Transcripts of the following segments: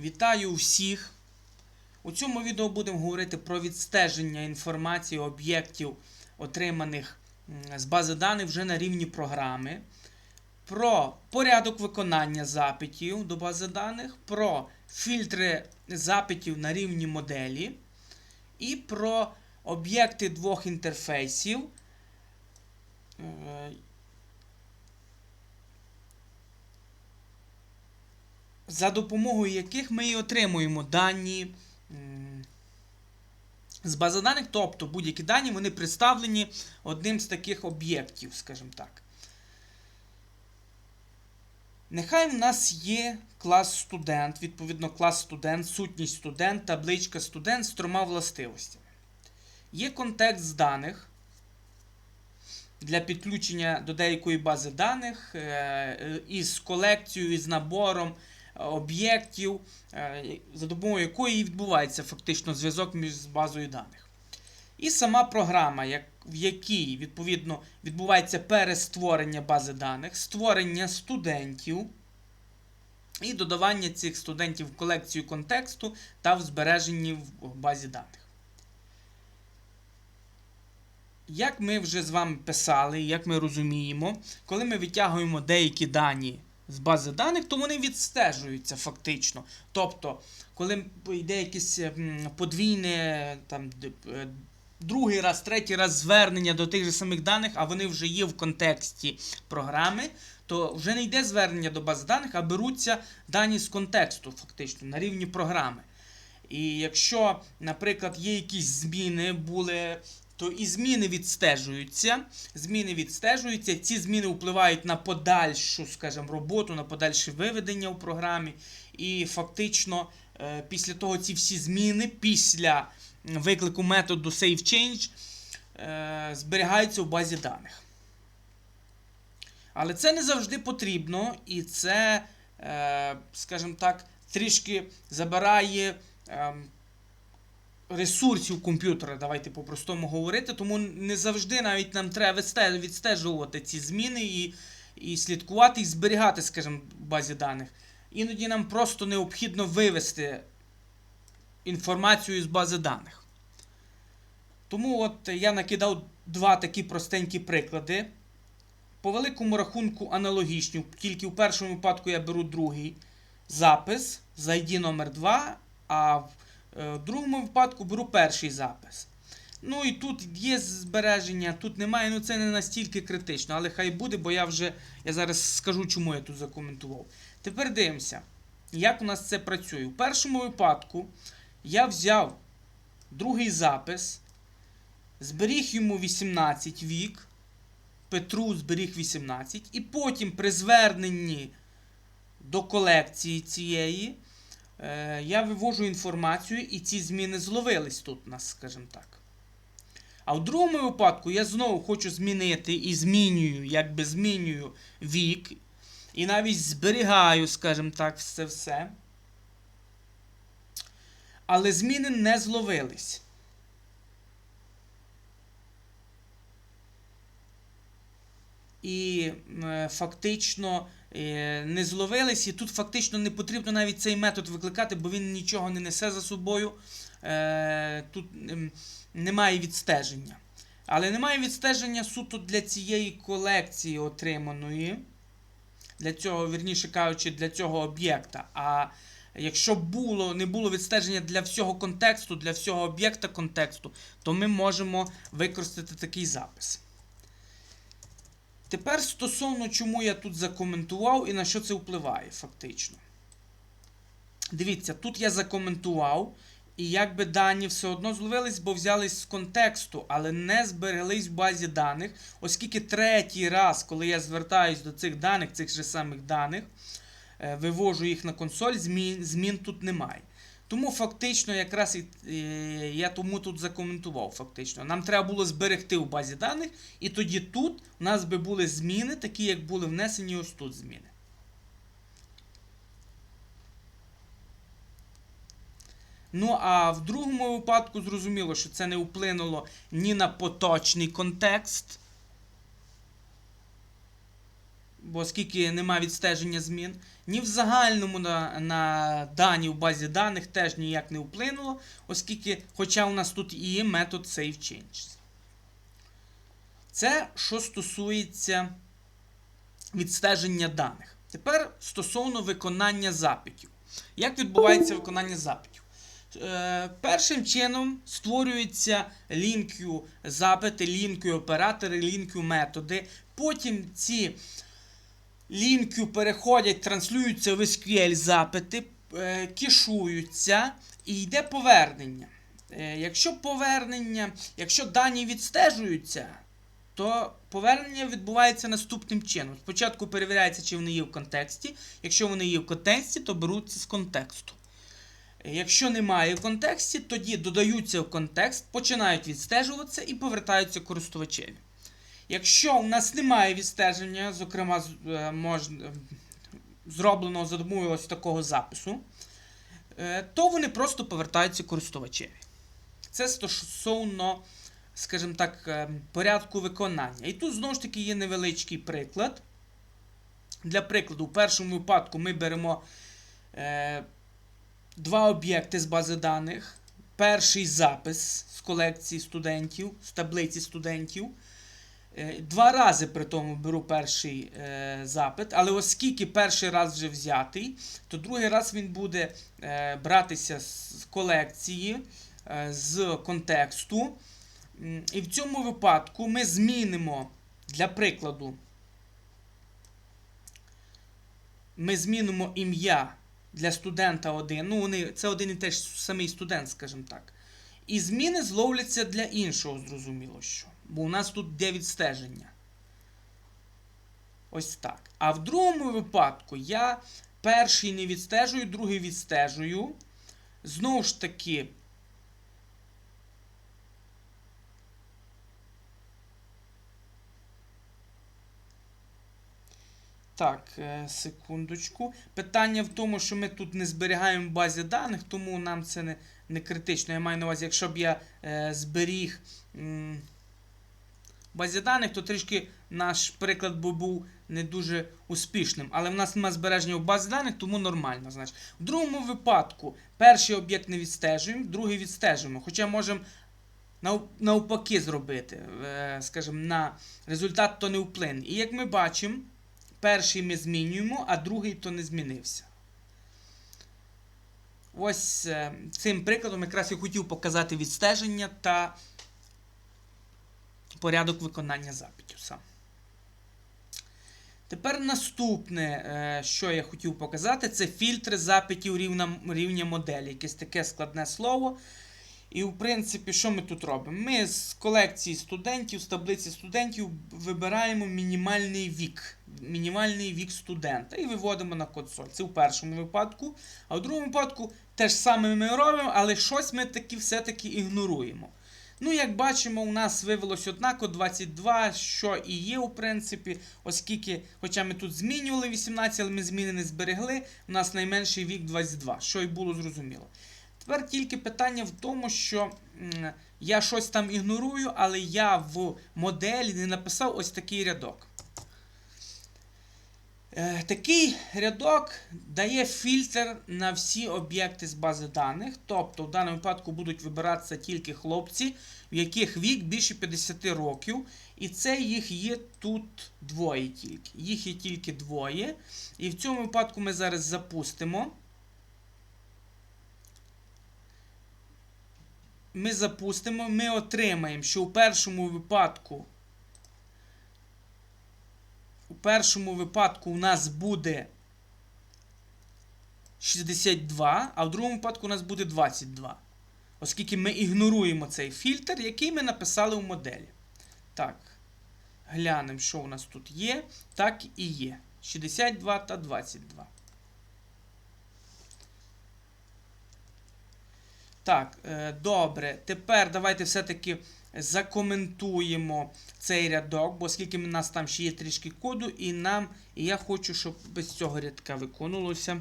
Вітаю всіх! У цьому відео будемо говорити про відстеження інформації об'єктів, отриманих з бази даних вже на рівні програми, про порядок виконання запитів до бази даних, про фільтри запитів на рівні моделі і про об'єкти двох інтерфейсів. За допомогою яких ми і отримуємо дані з бази даних, тобто будь-які дані вони представлені одним з таких об'єктів, скажімо так. Нехай в нас є клас студент, відповідно, клас студент, сутність студент, табличка студент з трьома властивостями. Є контекст даних для підключення до деякої бази даних е, е, із колекцією, із набором об'єктів, е, за допомогою якої відбувається фактично зв'язок між базою даних. І сама програма, в якій відповідно відбувається перестворення бази даних, створення студентів і додавання цих студентів в колекцію контексту та в збереженні в базі даних. Як ми вже з вами писали, як ми розуміємо, коли ми витягуємо деякі дані з бази даних, то вони відстежуються фактично. Тобто, коли йде якесь подвійне там, е, другий раз, третій раз звернення до тих же самих даних, а вони вже є в контексті програми, то вже не йде звернення до бази даних, а беруться дані з контексту, фактично, на рівні програми. І якщо, наприклад, є якісь зміни були, то і зміни відстежуються. Зміни відстежуються, ці зміни впливають на подальшу, скажімо, роботу, на подальше виведення у програмі. І фактично, е, після того ці всі зміни, після виклику методу SaveChange, е, зберігаються в базі даних. Але це не завжди потрібно, і це, е, скажімо так, трішки забирає ем, ресурсів комп'ютера, давайте по-простому говорити, тому не завжди навіть нам треба відстежувати ці зміни і, і слідкувати і зберігати, скажімо, в базі даних. Іноді нам просто необхідно вивести інформацію з бази даних. Тому от я накидав два такі простенькі приклади. По великому рахунку аналогічні, тільки в першому випадку я беру другий запис з ID номер 2, а е, другому випадку беру перший запис. Ну і тут є збереження, тут немає, ну це не настільки критично, але хай буде, бо я вже я зараз скажу, чому я тут закоментував. Тепер дивимося, як у нас це працює. У першому випадку я взяв другий запис, зберіг йому 18 вік. Петру зберіг 18, і потім при зверненні до колекції цієї е, я вивожу інформацію, і ці зміни зловились тут нас, скажімо так. А в другому випадку я знову хочу змінити і змінюю, якби змінюю вік, і навіть зберігаю, скажімо так, це все. Але зміни не зловились. і е, фактично не зловились, і тут фактично не потрібно навіть цей метод викликати, бо він нічого не несе за собою. Е, Тут ем, немає відстеження. Але немає відстеження суто для цієї колекції отриманої, для цього, вірніше кажучи, для цього об'єкта. А якщо було, не було відстеження для всього контексту, для всього об'єкта контексту, то ми можемо використати такий запис. Тепер стосовно чому я тут закоментував і на що це впливає, фактично. Дивіться, тут я закоментував, і якби дані все одно зловились, бо взялись з контексту, але не збереглись в базі даних, оскільки третій раз, коли я звертаюсь до цих даних, цих же самих даних, е, вивожу їх на консоль, змін, змін тут немає. Тому фактично, якраз і, я тому тут закоментував. Фактично. Нам треба було зберегти в базі даних, і тоді тут у нас би були зміни, такі як були внесені ось тут зміни. Ну, а в другому випадку зрозуміло, що це не вплинуло ні на поточний контекст, бо оскільки нема відстеження змін, ні в загальному на, на дані в базі даних теж ніяк не вплинуло, оскільки, хоча у нас тут і є метод SaveChanges. Це що стосується відстеження даних. Тепер стосовно виконання запитів. Як відбувається виконання запитів? Е, першим чином створюються лінкю запити, лінкю оператори, лінкю методи. Потім ці лінкю переходять, транслюються в SQL запити, е, кешуються і йде повернення. Е, якщо повернення, якщо дані відстежуються, то повернення відбувається наступним чином. Спочатку перевіряється, чи вони є в контексті. Якщо вони є в контексті, то беруться з контексту. Якщо немає в контексті, тоді додаються в контекст, починають відстежуватися і повертаються користувачеві. Якщо у нас немає відстеження, зокрема, е, можна, е, зробленого за допомогою ось такого запису, е, то вони просто повертаються користувачеві. Це стосовно, скажімо так, порядку виконання. І тут знову ж таки є невеличкий приклад. Для прикладу, в першому випадку ми беремо е, два об'єкти з бази даних. Перший запис з колекції студентів, з таблиці студентів. Е, Два рази при тому беру перший е, запит, але оскільки перший раз вже взятий, то другий раз він буде е, братися з колекції, е, з контексту. І в цьому випадку ми змінимо для прикладу. Ми змінимо ім'я для студента 1. Ну, вони, це один і теж самий студент, скажімо так. І зміни зловляться для іншого, зрозуміло що. Бо у нас тут де відстеження. Ось так. А в другому випадку я перший не відстежую, другий відстежую. Знову ж таки. Так, е, секундочку. Питання в тому, що ми тут не зберігаємо в базі даних, тому нам це не, не критично. Я маю на увазі, якщо б я е, зберіг м, базі даних, то трішки наш приклад би був не дуже успішним. Але в нас немає збереження в базі даних, тому нормально. Значить. В другому випадку перший об'єкт не відстежуємо, другий відстежуємо. Хоча можемо навпаки зробити, е, скажімо, на результат то не вплине. І як ми бачимо, перший ми змінюємо, а другий то не змінився. Ось е, цим прикладом якраз я хотів показати відстеження та порядок виконання запитів сам. Тепер наступне, е, що я хотів показати, це фільтри запитів рівня, рівня моделі. Якесь таке складне слово. І, в принципі, що ми тут робимо? Ми з колекції студентів, з таблиці студентів вибираємо мінімальний вік. Мінімальний вік студента і виводимо на консоль. Це в першому випадку. А в другому випадку те ж саме ми робимо, але щось ми таки все-таки ігноруємо. Ну, як бачимо, у нас вивелось однако 22, що і є, у принципі, оскільки, хоча ми тут змінювали 18, але ми зміни не зберегли, у нас найменший вік 22, що і було зрозуміло. Тепер тільки питання в тому, що я щось там ігнорую, але я в моделі не написав ось такий рядок. Е, Такий рядок дає фільтр на всі об'єкти з бази даних. Тобто, в даному випадку будуть вибиратися тільки хлопці, в яких вік більше 50 років. І це їх є тут двоє тільки. Їх є тільки двоє. І в цьому випадку ми зараз запустимо. Ми запустимо, ми отримаємо, що у першому випадку. Першому випадку у нас буде 62, а в другому випадку у нас буде 22. Оскільки ми ігноруємо цей фільтр, який ми написали у моделі. Так. Глянемо, що у нас тут є. Так і є. 62 та 22. Так, е, добре. Тепер давайте все-таки закоментуємо цей рядок, бо оскільки в нас там ще є трішки коду, і нам, і я хочу, щоб без цього рядка виконувалося.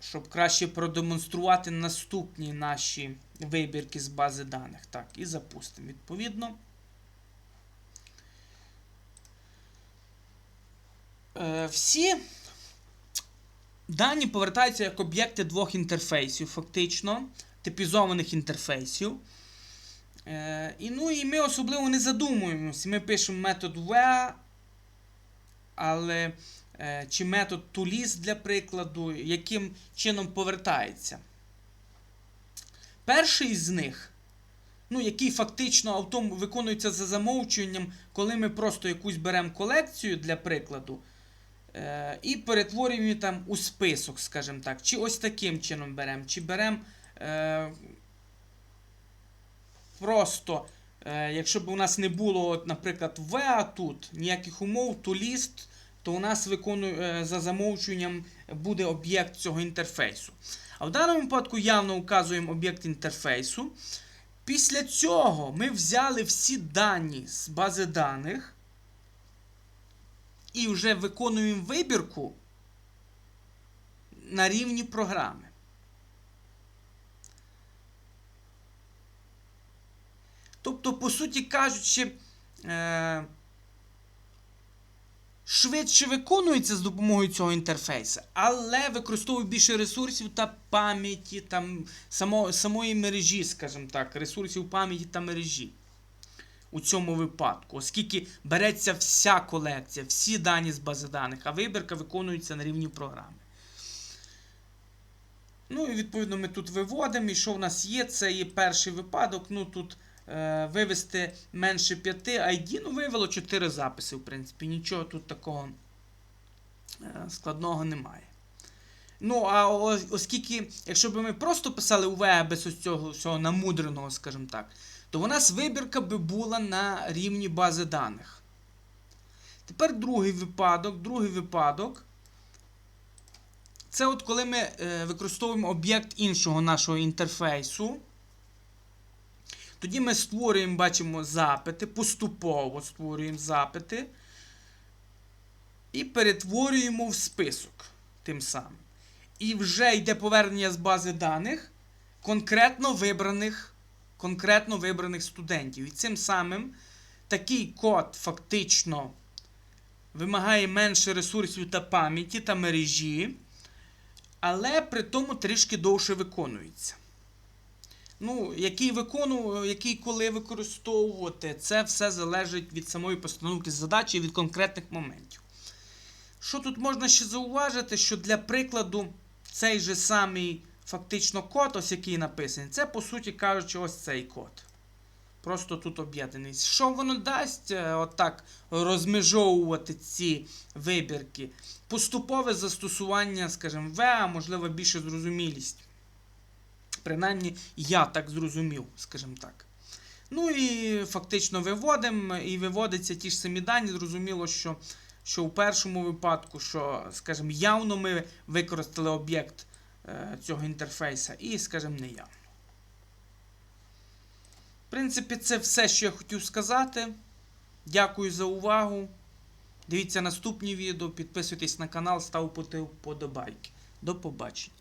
Щоб краще продемонструвати наступні наші вибірки з бази даних. Так, і запустимо. Відповідно. Е, всі дані повертаються як об'єкти двох інтерфейсів, фактично, типізованих інтерфейсів. Е, і, ну, і ми особливо не задумуємося. Ми пишемо метод where, але е, чи метод toList для прикладу, яким чином повертається. Перший з них, ну, який фактично автом виконується за замовчуванням, коли ми просто якусь беремо колекцію для прикладу. Е, і перетворюємо там у список, скажімо так. Чи ось таким чином беремо, чи беремо е, просто, е, якщо б у нас не було, от, наприклад, VA тут, ніяких умов, то ліст, то у нас виконує, е, за замовчуванням буде об'єкт цього інтерфейсу. А в даному випадку явно указуємо об'єкт інтерфейсу. Після цього ми взяли всі дані з бази даних і вже виконуємо вибірку на рівні програми. Тобто, по суті кажучи, е, швидше виконується з допомогою цього інтерфейсу, але використовує більше ресурсів та пам'яті, там, само, самої мережі, скажімо так, ресурсів пам'яті та мережі. У цьому випадку, оскільки береться вся колекція, всі дані з бази даних, а вибірка виконується на рівні програми. Ну і відповідно ми тут виводимо. І що в нас є? Це є перший випадок. Ну тут е, вивести менше 5 ID, ну вивело 4 записи, в принципі. Нічого тут такого е, складного немає. Ну, а оскільки, якщо б ми просто писали UV без ось цього всього намудреного, скажімо так, то у нас вибірка би була на рівні бази даних. Тепер другий випадок. Другий випадок. Це от коли ми е, використовуємо об'єкт іншого нашого інтерфейсу. Тоді ми створюємо, бачимо, запити, поступово створюємо запити і перетворюємо в список тим самим. І вже йде повернення з бази даних конкретно вибраних, конкретно вибраних студентів. І цим самим такий код фактично вимагає менше ресурсів та пам'яті та мережі, але при тому трішки довше виконується. Ну, який викону, який коли використовувати, це все залежить від самої постановки задачі і від конкретних моментів. Що тут можна ще зауважити, що для прикладу цей же самий фактично код, ось який написаний, це, по суті кажучи, ось цей код. Просто тут об'єднаний. Що воно дасть, е, отак розмежовувати ці вибірки? Поступове застосування, скажімо, В, а можливо, більше зрозумілість. Принаймні, я так зрозумів, скажімо так. Ну і фактично виводимо, і виводяться ті ж самі дані. Зрозуміло, що, що у першому випадку, що, скажімо, явно ми використали об'єкт цього інтерфейса, і, скажімо, не я. В принципі, це все, що я хотів сказати. Дякую за увагу. Дивіться наступні відео, підписуйтесь на канал, ставте вподобайки. До побачення.